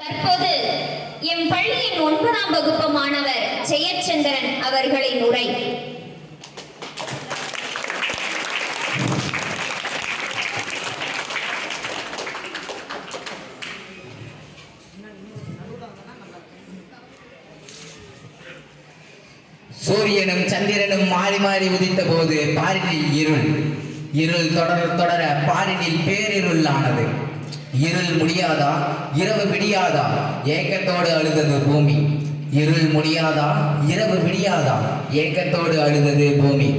தற்போது எம் பள்ளியின் ஒன்பதாம் வகுப்பு மாணவர் ஜெயச்சந்திரன் அவர்களின் உரை. சூரியனும் சந்திரனும் மாறி மாறி உதித்த போது பாரினில் இருள். இருள் தொடர தொடர பாரினில் பேரிருள் ஆனது. இருள் முடியாதா? இரவு விடியாதா? ஏக்கத்தோடு அழுதது பூமி. இருள் முடியாதா? இரவு விடியாதா? ஏக்கத்தோடு அழுதது பூமி.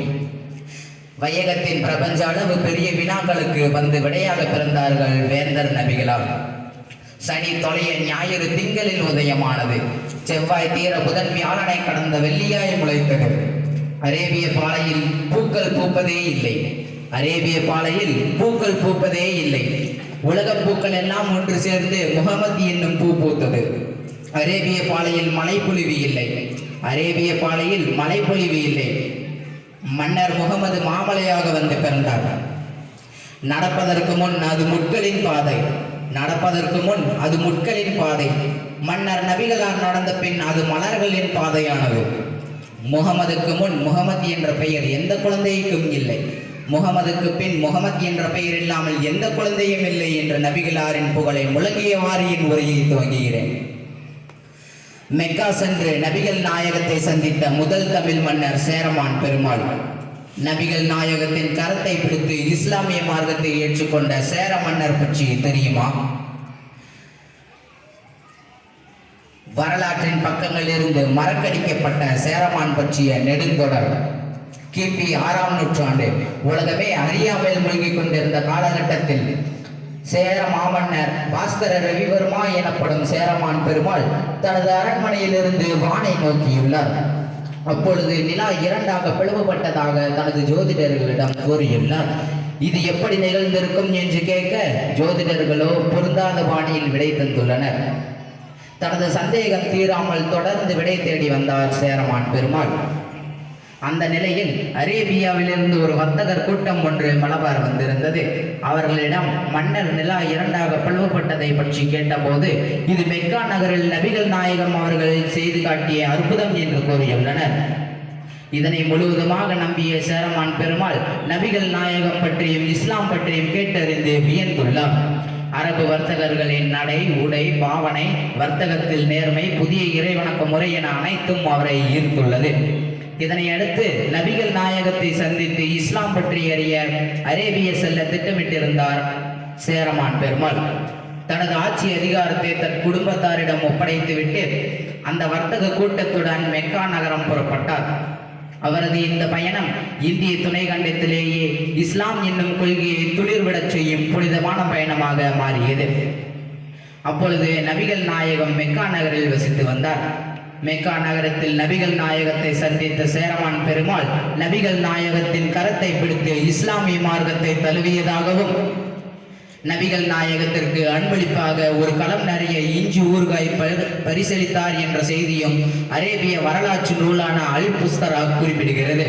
வையகத்தின் பிரபஞ்ச அளவு பெரிய வினாக்களுக்கு வந்து விடையாக பிறந்தார்கள் வேந்தர் நபிகளால் சனி தொலைய ஞாயிறு திங்களில் உதயமானது. செவ்வாய் தீர புதன் வியாழனை கடந்த வெள்ளியாய் முளைத்தது. அரேபிய பாலையில் பூக்கள் பூப்பதே இல்லை. அரேபிய பாலையில் பூக்கள் பூப்பதே இல்லை. உலகப் பூக்கள் எல்லாம் ஒன்று சேர்ந்து முகமது என்னும் பூ பூத்தது. அரேபிய பாலையில் மலைப்பொழிவு இல்லை. அரேபிய பாலையில் மலைப்பொழிவு இல்லை. மன்னர் முகமது மாமலையாக வந்து பிறந்தார். நடப்பதற்கு முன் அது முட்களின் பாதை. நடப்பதற்கு முன் அது முட்களின் பாதை. மன்னர் நபிகளார் நடந்த பின் அது மலர்களின் பாதையானது. முகமதுக்கு முன் முகமது என்ற பெயர் எந்த குழந்தைக்கும் இல்லை. முகமதுக்கு பின் முகமது என்ற பெயர் இல்லாமல் எந்த குழந்தையும் இல்லை என்ற நபிகளாரின் புகழை முழங்கியவாறு என் உரையை துவங்குகிறேன். மெக்கா சென்று நபிகள் நாயகத்தை சந்தித்த முதல் தமிழ் மன்னர் சேரமான் பெருமாள். நபிகள் நாயகத்தின் கரத்தை பிடித்து இஸ்லாமிய மார்க்கத்தை ஏற்றுக்கொண்ட சேர மன்னர் பற்றி தெரியுமா? வரலாற்றின் பக்கங்களிலிருந்து மறக்கடிக்கப்பட்ட சேரமான் பற்றிய நெடுந்தொடர். கிபி ஆறாம் நூற்றாண்டு. உலகமே அறியாமல் மூழ்கிக் கொண்டிருந்த காலகட்டத்தில் சேர மாமன்னர் பாஸ்கர ரவிவர்மா எனப்படும் சேரமான் பெருமாள் தனது அரண்மனையிலிருந்து வானை நோக்கியுள்ளார். அப்பொழுது நிலா இரண்டாக பிளவுபட்டதாக தனது ஜோதிடர்களிடம் கூறியுள்ளார். இது எப்படி நிகழ்ந்திருக்கும் என்று கேட்க ஜோதிடர்களோ பொருந்தாத பாணியில் விடை தந்துள்ளனர். தனது சந்தேகம் தீராமல் தொடர்ந்து விடை தேடி வந்தார் சேரமான் பெருமாள். அந்த நிலையில் அரேபியாவிலிருந்து ஒரு வர்த்தகர் கூட்டம் ஒன்று மலபார் வந்திருந்தது. அவர்களிடம் மன்னர் நிலா இரண்டாக பழுவப்பட்டதை பற்றி கேட்டபோது இது மெக்கா நகரில் நபிகள் நாயகம் அவர்கள் செய்து காட்டிய அற்புதம் என்று கூறியுள்ளனர். இதனை முழுவதுமாக நம்பிய சேரமான் பெருமாள் நபிகள் நாயகம் பற்றியும் இஸ்லாம் பற்றியும் கேட்டறிந்து வியந்துள்ளார். அரபு வர்த்தகர்களின் நடை உடை பாவனை வர்த்தகத்தில் நேர்மை புதிய இறைவணக்க முறை என அனைத்தும் அவரை ஈர்த்துள்ளது. இதனை அடுத்து நபிகள் நாயகத்தை சந்தித்து இஸ்லாம் பற்றி அறிய அரேபிய செல்ல திட்டமிட்டிருந்தார் சேரமான் பெருமாள். தனது ஆட்சி அதிகாரத்தை தன் குடும்பத்தாரிடம் ஒப்படைத்துவிட்டு அந்த வர்த்தக கூட்டத்துடன் மெக்கா நகரம் புறப்பட்டார். அவரது இந்த பயணம் இந்திய துணை கண்டத்திலேயே இஸ்லாம் என்னும் கொள்கையை துளிர்விடச் செய்யும் புனிதமான பயணமாக மாறியது. அப்பொழுது நபிகள் நாயகம் மெக்கா நகரில் வசித்து வந்தார். மெக்கா நகரத்தில் நபிகள் நாயகத்தை சந்தித்த சேரமான் பெருமாள் நபிகள் நாயகத்தின் கரத்தை பிடித்து இஸ்லாமிய மார்க்கத்தை தழுவியதாகவும் நபிகள் நாயகத்திற்கு அன்பளிப்பாக ஒரு களம் நிறைய இஞ்சி ஊறுகாய் பரிசளித்தார் என்ற செய்தியும் அரேபிய வரலாற்று நூலான அல் புஸ்தரா குறிப்பிடுகிறது.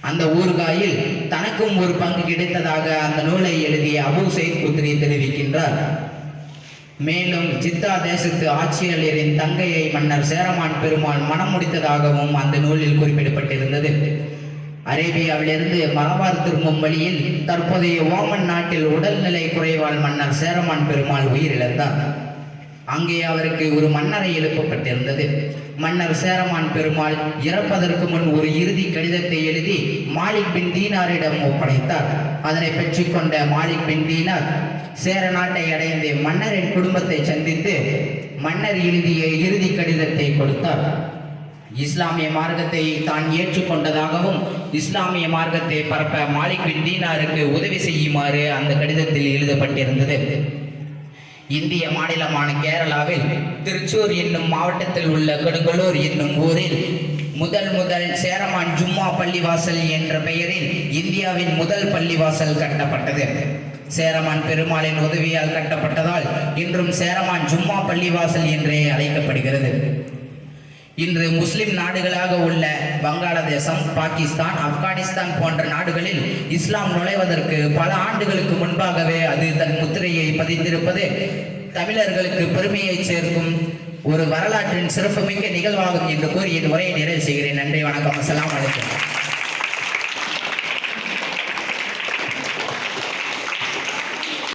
அந்த ஊறுகாயில் தனக்கும் ஒரு பங்கு கிடைத்ததாக அந்த நூலை எழுதிய அபு சைத் குத்ரி தெரிவிக்கின்றார். மேலும் ஜித்தா தேசத்து ஆட்சியாளரின் தங்கையை மன்னர் சேரமான் பெருமாள் மனம் முடித்ததாகவும் அந்த நூலில் குறிப்பிடப்பட்டிருந்தது. அரேபியாவிலிருந்து மலபார் திரும்பும் வழியில் தற்போதைய ஓமன் நாட்டில் உடல்நிலை குறைவால் மன்னர் சேரமான் பெருமாள் உயிரிழந்தார். அங்கே அவருக்கு ஒரு மன்னரை எழுப்பப்பட்டிருந்தது. மன்னர் சேரமான் பெருமாள் இறப்பதற்கு முன் ஒரு இறுதி கடிதத்தை எழுதி மாலிக் பின் தீனாரிடம் ஒப்படைத்தார். அதனை பெற்றுக்கொண்ட மாலிக் பின் தீனார் சேர நாட்டை அடைந்து மன்னரின் குடும்பத்தை சந்தித்து மன்னர் எழுதிய இறுதி கடிதத்தை கொடுத்தார். இஸ்லாமிய மார்க்கத்தை தான் ஏற்றுக்கொண்டதாகவும் இஸ்லாமிய மார்க்கத்தை பரப்ப மாலிக் பின் தீனாருக்கு உதவி செய்யுமாறு அந்த கடிதத்தில் எழுதப்பட்டிருந்தது. இந்திய மாநிலமான கேரளாவில் திருச்சூர் என்னும் மாவட்டத்தில் உள்ள கடுகலூர் என்னும் ஊரில் முதல் முதல் சேரமான் ஜும்மா பள்ளிவாசல் என்ற பெயரில் இந்தியாவின் முதல் பள்ளிவாசல் கட்டப்பட்டது. சேரமான் பெருமாளின் உதவியால் கட்டப்பட்டதால் இன்றும் சேரமான் ஜும்மா பள்ளிவாசல் என்றே அழைக்கப்படுகிறது. இன்று முஸ்லிம் நாடுகளாக உள்ள வங்காளதேசம் பாகிஸ்தான் ஆப்கானிஸ்தான் போன்ற நாடுகளில் இஸ்லாம் நுழைவதற்கு பல ஆண்டுகளுக்கு முன்பாகவே அது தன் முத்திரையை பதித்திருப்பது தமிழர்களுக்கு பெருமையை சேர்க்கும் ஒரு வரலாற்றின் சிறப்புமிக்க நிகழ்வாகும் என்று கூறி என் உரையை நிறைவு செய்கிறேன். நன்றி வணக்கம். அஸ்லாம் வலைக்கம்